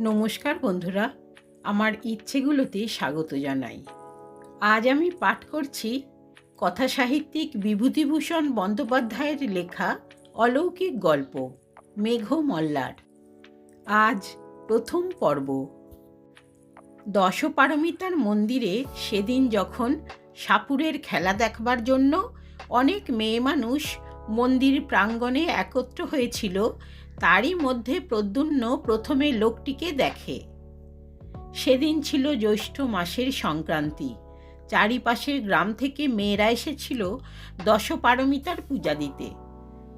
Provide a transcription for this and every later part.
নমস্কার বন্ধুরা, আমার ইচ্ছেগুলোতে স্বাগত জানাই। আজ আমি পাঠ করছি কথা সাহিত্যিক বিভূতিভূষণ বন্দ্যোপাধ্যায়ের লেখা অলৌকিক গল্প, মেঘ মল্লার। আজ প্রথম পর্ব। দশপারমিতার মন্দিরে সেদিন যখন সাপুরের খেলা দেখবার জন্য অনেক মেয়ে মানুষ মন্দির প্রাঙ্গণে একত্র হয়েছিল তারই মধ্যে প্রদ্যুন্ন প্রথমে লোকটিকে দেখে। সেদিন ছিল জ্যৈষ্ঠ মাসের সংক্রান্তি। চারিপাশের গ্রাম থেকে মেয়েরা এসেছিল দশপারমিতার পূজা দিতে।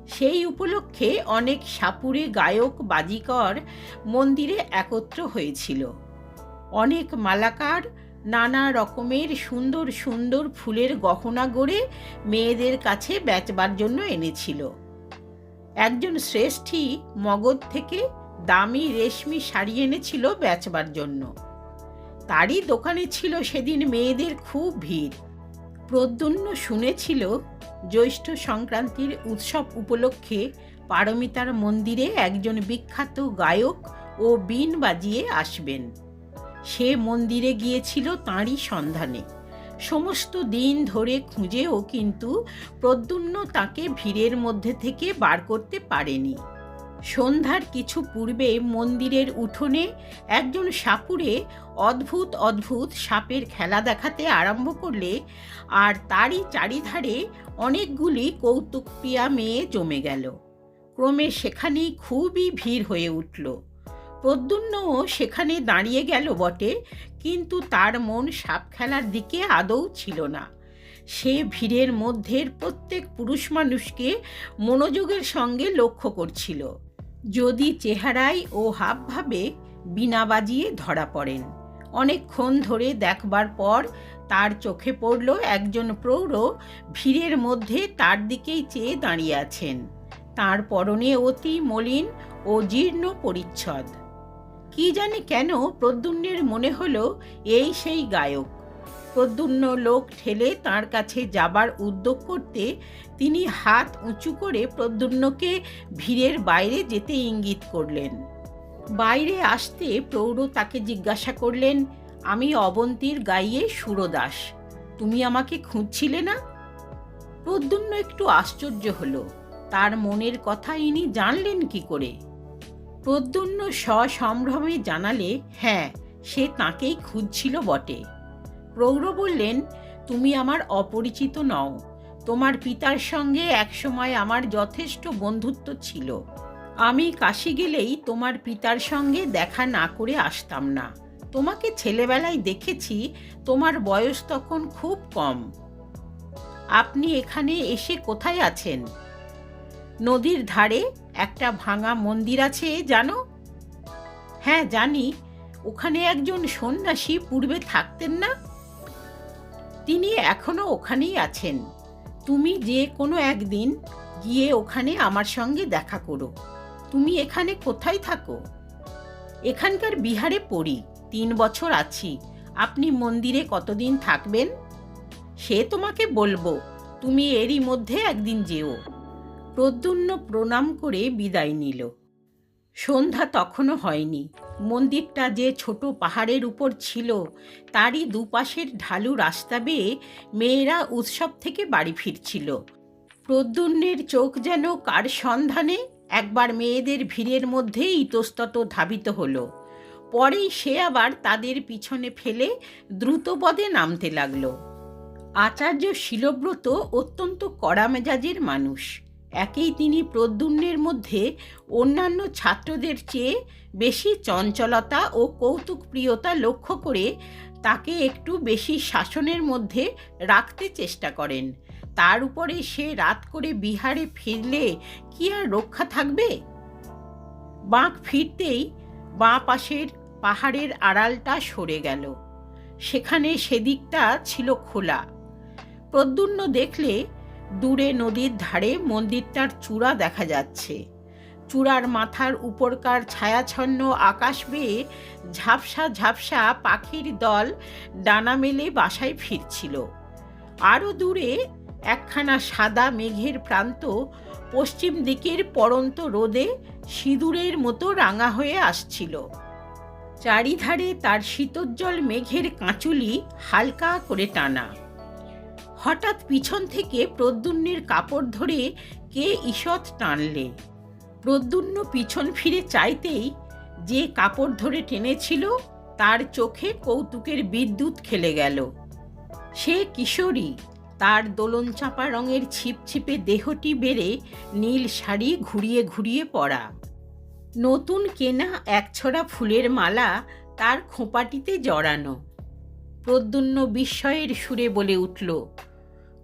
সেই উপলক্ষে অনেক সাপুরে গায়ক, বাজিকর মন্দিরে একত্র হয়েছিল। অনেক মালাকার নানা রকমের সুন্দর সুন্দর ফুলের গহনা গড়ে মেয়েদের কাছে বেচবার জন্য এনেছিল। একজন শ্রেষ্ঠী মগধ থেকে দামি রেশমি শাড়ি এনেছিল বেচবার জন্য। তারই দোকানে ছিল সেদিন মেয়েদের খুব ভিড়। প্রদ্যুন্ন শুনেছিল জ্যৈষ্ঠ সংক্রান্তির উৎসব উপলক্ষে পারমিতার মন্দিরে একজন বিখ্যাত গায়ক ও বিন বাজিয়ে আসবেন। সে মন্দিরে গিয়েছিল তাঁরই সন্ধানে। সমস্ত দিন ধরে খুঁজেও কিন্তু প্রদ্যুন্ন তাকে ভিড়ের মধ্যে থেকে বার করতে পারেনি। সন্ধ্যার কিছু পূর্বে মন্দিরের উঠোনে একজন সাপুরে অদ্ভুত অদ্ভুত সাপের খেলা দেখাতে আরম্ভ করলে আর তারই চারিধারে অনেকগুলি কৌতুকপ্রিয়া মেয়ে জমে গেল। ক্রমে সেখানেই খুবই ভিড় হয়ে উঠল। প্রদ্যুন্নও সেখানে দাঁড়িয়ে গেল বটে কিন্তু তার মন সাপ খেলার দিকে আদৌ ছিল না। সে ভিড়ের মধ্যের প্রত্যেক পুরুষ মানুষকে মনোযোগের সঙ্গে লক্ষ্য করছিল। যদি চেহারায় ও হাবভাবে বিনা বাজিয়ে ধরা পড়েন। অনেকক্ষণ ধরে দেখবার পর তার চোখে পড়ল একজন প্রৌঢ় ভিড়ের মধ্যে তার দিকেই চেয়ে দাঁড়িয়ে আছেন। তার পরনে অতি মলিন ও জীর্ণ পরিচ্ছদ। কি জানে কেন প্রদ্যুন্নের মনে হলো, এই সেই গায়ক। প্রদ্যুন্ন লোক ঠেলে তার কাছে যাবার উদ্যোগ করতে তিনি হাত উঁচু করে প্রদ্যুন্নকে ভিড়ের বাইরে যেতে ইঙ্গিত করলেন। বাইরে আসতে প্রৌঢ় তাকে জিজ্ঞাসা করলেন, আমি অবন্তীর গাইয়ে সুরদাস, তুমি আমাকে খুঁজছিলে না? প্রদ্যুন্ন একটু আশ্চর্য হলো, তার মনের কথা ইনি জানলেন কি করে? প্রদ্যুন্ন সসম্ভ্রমে জানালে হ্যাঁ সে তাকেই খুঁজছিল বটে। প্রৌঢ় বললেন, তুমি আমার অপরিচিত নও। তোমার পিতার সঙ্গে একসময় আমার যথেষ্ট বন্ধুত্ব ছিল। আমি কাশি গেলেই তোমার পিতার সঙ্গে দেখা না করে আসতাম না। তোমাকে ছেলেবেলায় দেখেছি, তোমার বয়স তখন খুব কম। আপনি এখানে এসে কোথায় আছেন? নদীর ধারে একটা ভাঙা মন্দির আছে, জানো? হ্যাঁ জানি। ওখানে একজন সন্ন্যাসী পূর্বে থাকতেন না? তিনি এখনও ওখানেই আছেন। তুমি যে কোনো একদিন গিয়ে ওখানে আমার সঙ্গে দেখা করো। তুমি এখানে কোথায় থাকো? এখানকার বিহারে পড়ি, তিন বছর আছি। আপনি মন্দিরে কতদিন থাকবেন? সে তোমাকে বলব, তুমি এরই মধ্যে একদিন যেও। প্রদ্যুন্ন প্রণাম করে বিদায় নিল। সন্ধ্যা তখনও হয়নি। মন্দিরটা যে ছোট পাহাড়ের উপর ছিল, তারই দুপাশের ঢালু রাস্তা বেয়ে মেয়েরা উৎসব থেকে বাড়ি ফিরছিল। প্রদ্যুন্নের চোখ যেন কার সন্ধানে, একবার মেয়েদের ভিড়ের মধ্যে ইতস্তত ধাবিত হলো। পরেই সে আবার তাদের পিছনে ফেলে দ্রুতপদে নামতে লাগল। আচার্য শিলব্রত অত্যন্ত কড়া মেজাজের মানুষ। একেই তিনি প্রদ্যুন্নের মধ্যে অন্যান্য ছাত্রদের চেয়ে বেশি চঞ্চলতা ও কৌতুকপ্রিয়তা লক্ষ্য করে তাকে একটু বেশি শাসনের মধ্যে রাখতে চেষ্টা করেন। তার উপরে সে রাত করে বিহারে ফিরলে কি আর রক্ষা থাকবে? বাঁক ফিরতেই বাঁ পাশের পাহাড়ের আড়ালটা সরে গেল। সেখানে সেদিকটা ছিল খোলা। প্রদ্যুন্ন দেখলে দূরে নদীর ধারে মন্দিরটার চূড়া দেখা যাচ্ছে। চূড়ার মাথার উপরকার ছায়াছন্ন আকাশ বেয়ে ঝাপসা ঝাপসা পাখির দল ডানা মেলে বাসায় ফিরছিল। আরও দূরে একখানা সাদা মেঘের প্রান্ত পশ্চিম দিকের পরন্ত রোদে সিঁদুরের মতো রাঙা হয়ে আসছিল। চারিধারে তার শীতোজ্জ্বল মেঘের কাঁচুলি হালকা করে টানা। হঠাৎ পিছন থেকে প্রদ্যুন্নের কাপড় ধরে কে ঈষৎ টানলে? প্রদ্যুন্ন পিছন ফিরে চাইতেই যে কাপড় ধরে টেনেছিল, তার চোখে কৌতুকের বিদ্যুৎ খেলে গেল। সে কিশোরী, তার দোলন চাপা রঙের ছিপছিপে দেহটি বেড়ে নীল শাড়ি ঘুরিয়ে ঘুরিয়ে পরা নতুন কেনা একছড়া ফুলের মালা তার খোঁপাটিতে জড়ানো। প্রদ্যুন্ন বিস্ময়ের সুরে বলে উঠল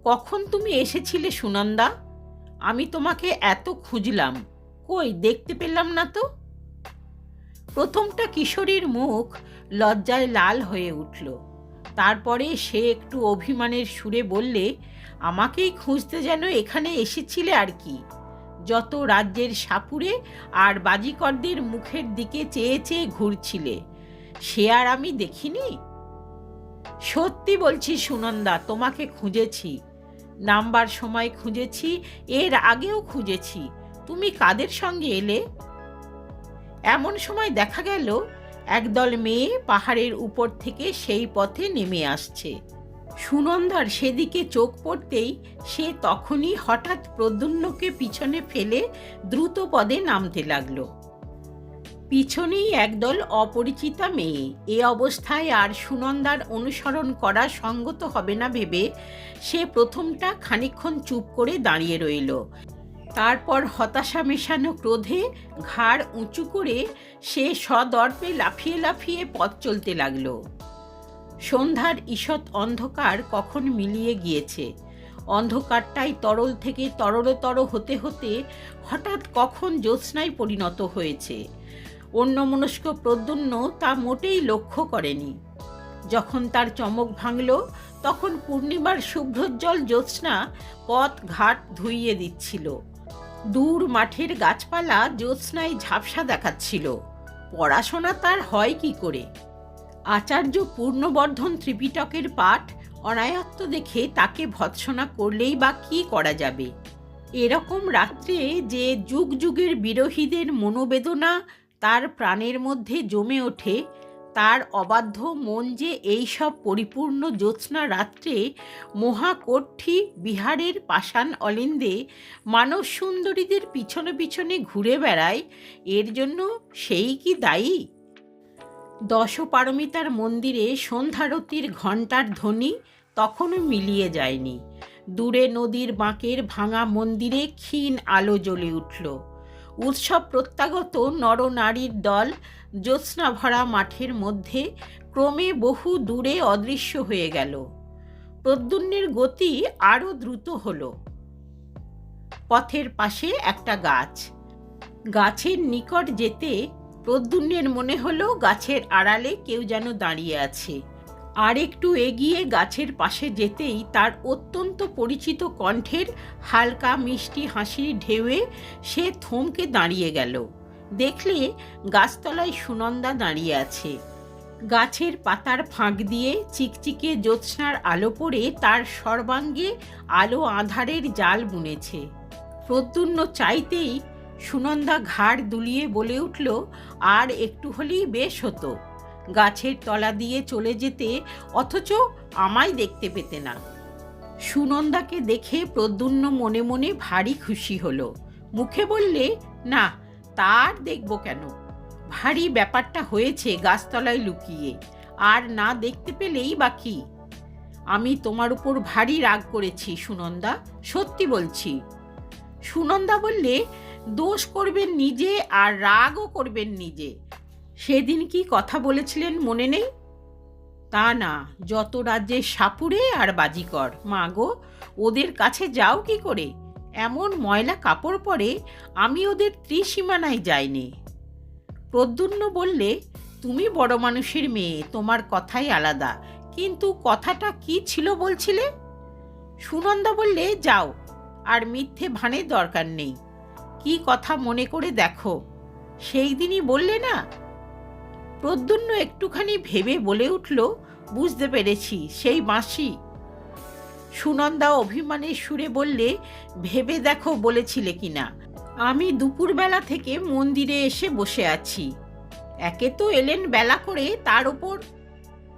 কখন তুমি এসেছিলে, সুনন্দা? আমি তোমাকে এত খুঁজলাম। কই, দেখতে পেলাম না তো? প্রথমটা কিশোরীর মুখ লজ্জায় লাল হয়ে উঠল। তারপরে সে একটু অভিমানের সুরে বললে, আমাকেই খুঁজতে যেন এখানে এসেছিলে আর কি। যত রাজ্যের সাপুরে আর বাজিকরদের মুখের দিকে চেয়ে চেয়ে ঘুরছিলে, সে আর আমি দেখিনি? সত্যি বলছি, সুনন্দা, তোমাকে খুঁজেছি। নাম্বার সময় খুঁজেছি, এর আগেও খুঁজেছি। তুমি কাদের সঙ্গে এলে? এমন সময় দেখা গেল, একদল মেয়ে পাহাড়ের উপর থেকে সেই পথে নেমে আসছে। সুনন্দার সেদিকে চোখ পড়তেই সে তখনই হঠাৎ প্রদ্যুন্নকে পিছনে ফেলে দ্রুত পদে নামতে লাগল। পিছনেই একদল অপরিচিতা মেয়ে। এ অবস্থায় আর সুনন্দার অনুসরণ করা সঙ্গত হবে না ভেবে সে প্রথমটা খানিকক্ষণ চুপ করে দাঁড়িয়ে রইল। তারপর হতাশা মেশানো ক্রোধে ঘাড় উঁচু করে সে সদর্পে লাফিয়ে লাফিয়ে পথ চলতে লাগল। সন্ধ্যার ঈষৎ অন্ধকার কখন মিলিয়ে গিয়েছে? অন্ধকারটাই তরল থেকে তরলতর হতে হতে হঠাৎ কখন জ্যোৎস্নায় পরিণত হয়েছে? অন্যমনস্ক প্রদ্যুন্ন তা মোটেই লক্ষ্য করেনি। যখন তার চমক ভাঙল, তখন পূর্ণিমার শুভ্রোজ্জ্বল জ্যোৎস্না পথ ঘাট ধুইয়ে দিচ্ছিল। দূর মাঠের গাছপালা জ্যোৎস্নায় ঝাপসা দেখাচ্ছিল। পড়াশোনা তার হয় কি করে? আচার্য পূর্ণবর্ধন ত্রিপিটকের পাঠ অনায়ত্ত দেখে তাকে ভৎসনা করলেই বা কি করা যাবে? এরকম রাত্রে যে যুগ যুগের বিরোহীদের মনোবেদনা তার প্রাণের মধ্যে জমে ওঠে, তার অবাধ্য মন যে এইসব পরিপূর্ণ জ্যোৎস্না রাত্রে মহাকোঠি বিহারের পাষাণ অলিন্দে মানব সুন্দরীদের পিছনে পিছনে ঘুরে বেড়ায়, এর জন্য সেই কি দায়ী? দশপারমিতার মন্দিরে সন্ধ্যারতির ঘণ্টার ধ্বনি তখনও মিলিয়ে যায়নি। দূরে নদীর বাঁকের ভাঙা মন্দিরে ক্ষীণ আলো জ্বলে উঠল। উৎসব প্রত্যাগত নরনারীর দল জ্যোৎস্না ভরা মাঠের মধ্যে ক্রমে বহু দূরে অদৃশ্য হয়ে গেল। প্রদ্যুন্নের গতি আরও দ্রুত হল। পথের পাশে একটা গাছ। গাছের নিকট যেতে প্রদ্যুন্নের মনে হলো গাছের আড়ালে কেউ যেন দাঁড়িয়ে আছে। আর একটু এগিয়ে গাছের পাশে যেতেই তার অত্যন্ত পরিচিত কণ্ঠের হালকা মিষ্টি হাসির ঢেউয়ে সে থমকে দাঁড়িয়ে গেল। দেখলে গাছতলায় সুনন্দা দাঁড়িয়ে আছে। গাছের পাতার ফাঁক দিয়ে চিকচিকে জ্যোৎস্নার আলো পড়ে তার সর্বাঙ্গে আলো আধারের জাল বুনেছে। প্রদ্যুন্ন চাইতেই সুনন্দা ঘাড় দুলিয়ে বলে উঠল, আর একটু হলেই বেশ হতো। গাছের তলা দিয়ে চলে যেতে অথচ আমায় দেখতে পেতে না। সুনন্দাকে দেখে প্রদ্যুন্ন মনে মনে ভারী খুশি হলো। মুখে বললে, না, তার দেখব কেন? ভারী ব্যাপারটা হয়েছে গাছতলায় লুকিয়ে। আর না দেখতে পেলেই বাকি আমি তোমার উপর ভারী রাগ করেছি, সুনন্দা, সত্যি বলছি। সুনন্দা বললে, দোষ করবেন নিজে আর রাগও করবেন নিজে। সেদিন কি কথা বলেছিলেন মনে নেই? তা না, যত রাজ্যে সাপুরে আর বাজিকর মা গো, ওদের কাছে যাও কি করে? এমন ময়লা কাপড় পরে আমি ওদের ত্রিসীমানায় যাইনি। প্রদ্যুন্ন বললে, তুমি বড় মানুষের মেয়ে, তোমার কথাই আলাদা। কিন্তু কথাটা কি ছিল বলছিলে? সুনন্দা বললে, যাও, আর মিথ্যে ভানের দরকার নেই। কি কথা মনে করে দেখো? সেই দিনই বললে না প্রদ্যুন্ন একটুখানি ভেবে বলে উঠল, বুঝতে পেরেছি, সেই মাসি। সুনন্দা অভিমানের সুরে বললে, ভেবে দেখো বলেছিলে কিনা আমি দুপুরবেলা থেকে মন্দিরে এসে বসে আছি। একে তো এলেন বেলা করে, তার ওপর